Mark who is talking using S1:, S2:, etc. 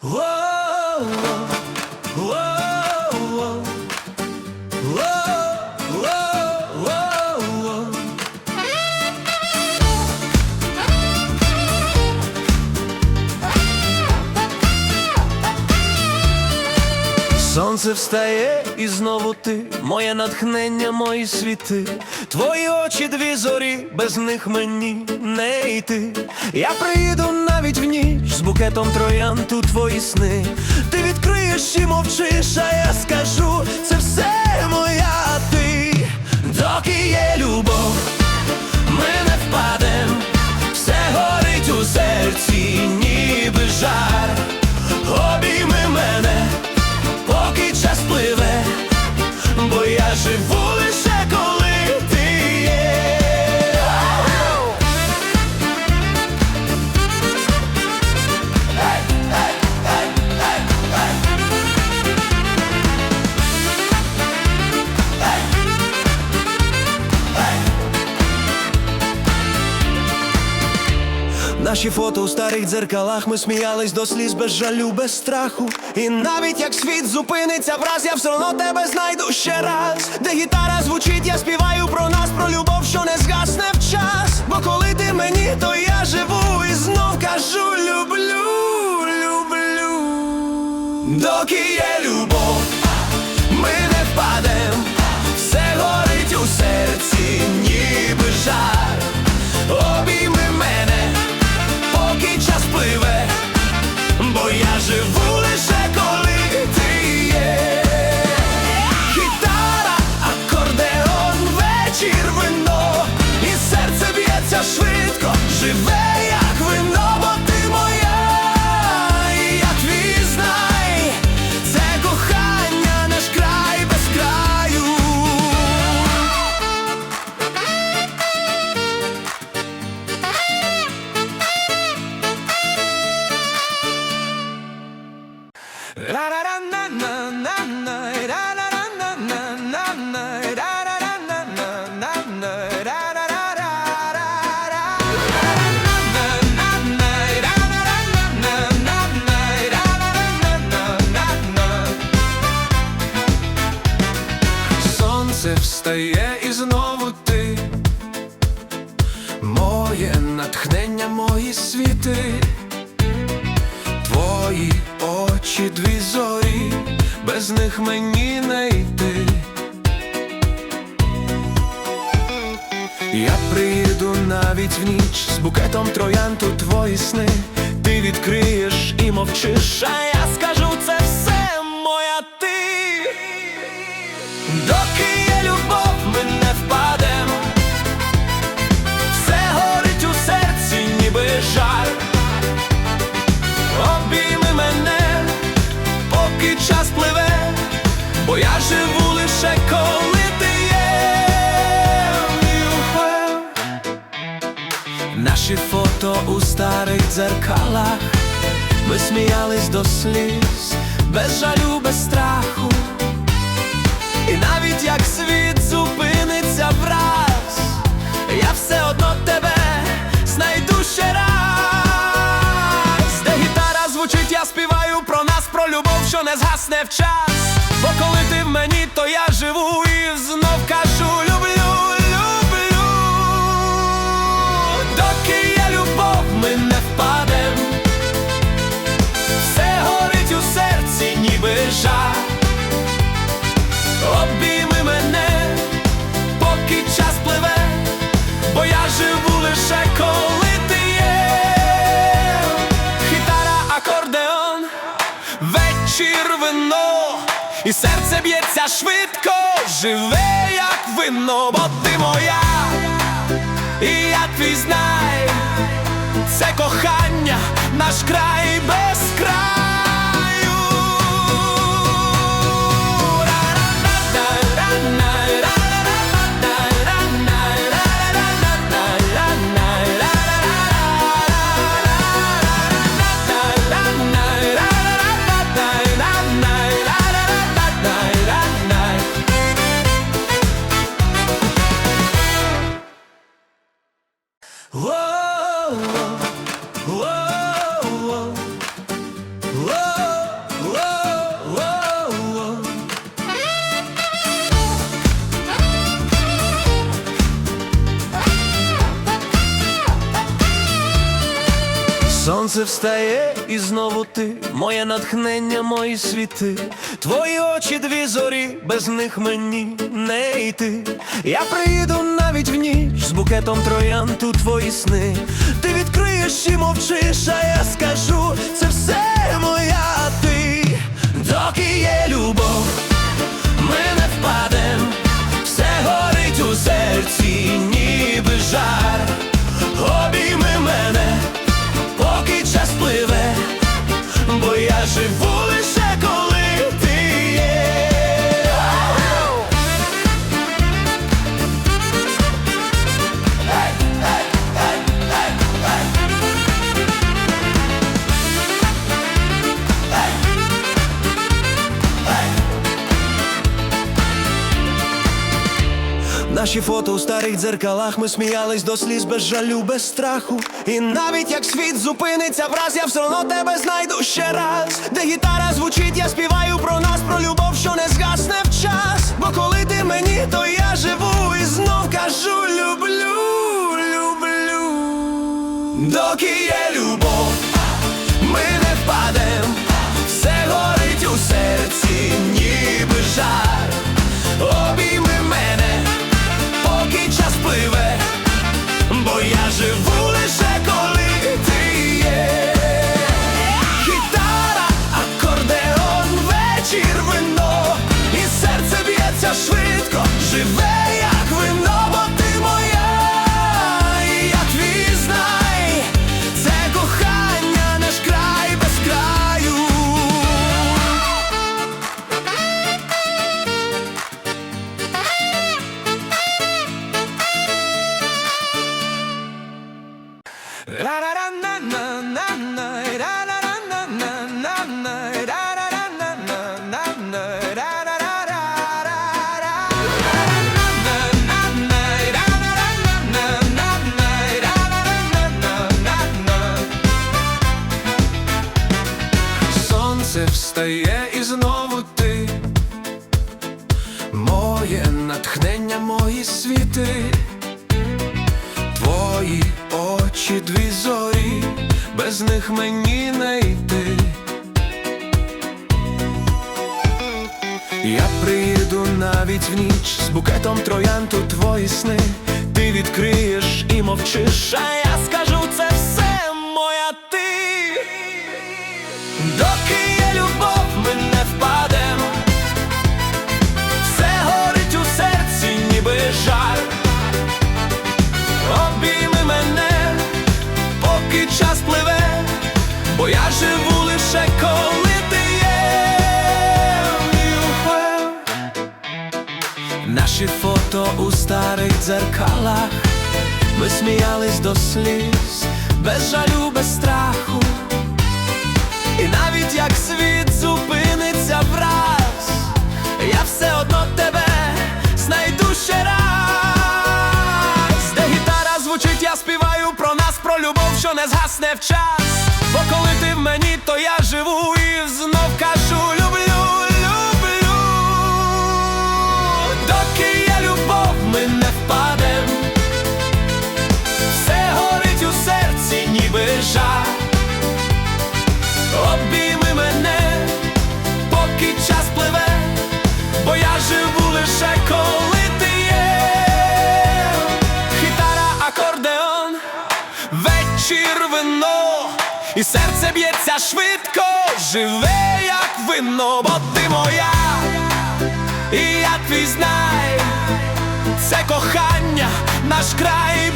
S1: Воу, Сонце встає і знову ти, моє натхнення, мої світи, твої очі дві зорі, без них мені не йти. Я приїду навіть в ніч з букетом троянд твої сни. Ти відкриєш і мовчиш, а я скажу, це все моя ти, Наші фото у старих дзеркалах ми сміялись до сліз без жалю, без страху. І навіть як світ зупиниться враз, я все одно тебе знайду ще раз. Де гітара звучить, я співаю про нас, про любов, що не згасне в час. Бо коли ти мені, то я живу і знов кажу люблю, люблю. Доки є любов, ми не впадем, все горить у серці, ніби жар. Очі дві зорі, без них мені не йти. Я приїду навіть в ніч з букетом троянту твої сни. Ти відкриєш і мовчиш, а я скажу це все моя ти. Доки Наші фото у старих дзеркалах, ми сміялись до сліз, без жалю, без страху. І навіть як світ зупиниться враз, я все одно тебе знайду ще раз. Де гітара звучить, я співаю про нас, про любов, що не згасне в час. Бо коли ти в мені, то я живу і серце б'ється швидко, живе, як вино, бо ти моя, і я твій знай, це кохання, наш край без краю. Whoa, whoa, Сонце встає і знову ти, моє натхнення, мої світи, твої очі дві зорі, без них мені не йти. Я приїду навіть в ніч з букетом троянд твої сни. Ти відкриєш і мовчиш, а я скажу, це все моя Наші фото у старих дзеркалах ми сміялись до сліз без жалю, без страху. І навіть як світ зупиниться враз, я все одно тебе знайду ще раз. Де гітара звучить, я співаю про нас, про любов, що не згасне в час. Бо коли ти мені, то я живу і знов кажу люблю, люблю. Доки є любов, ми не впадем, все горить у серці, ніби жар. Поки пливе, бо я живу дві зорі, без них мені не йти. Я приїду навіть в ніч з букетом троянд твої сни. Ти відкриєш і мовчиш, а я скажу це все моя ти. Доки є любов, Наші фото у старих дзеркалах, ми сміялись до сліз, без жалю, без страху. І навіть як світ зупиниться враз, я все одно тебе знайду ще раз. Де гітара звучить, я співаю про нас, про любов, що не згасне в час. Бо коли ти в мені, то я живу і знов кажу люблю, вечір вино, і серце б'ється швидко, живе, як вино, бо ти моя, і я твій знай, це кохання, наш край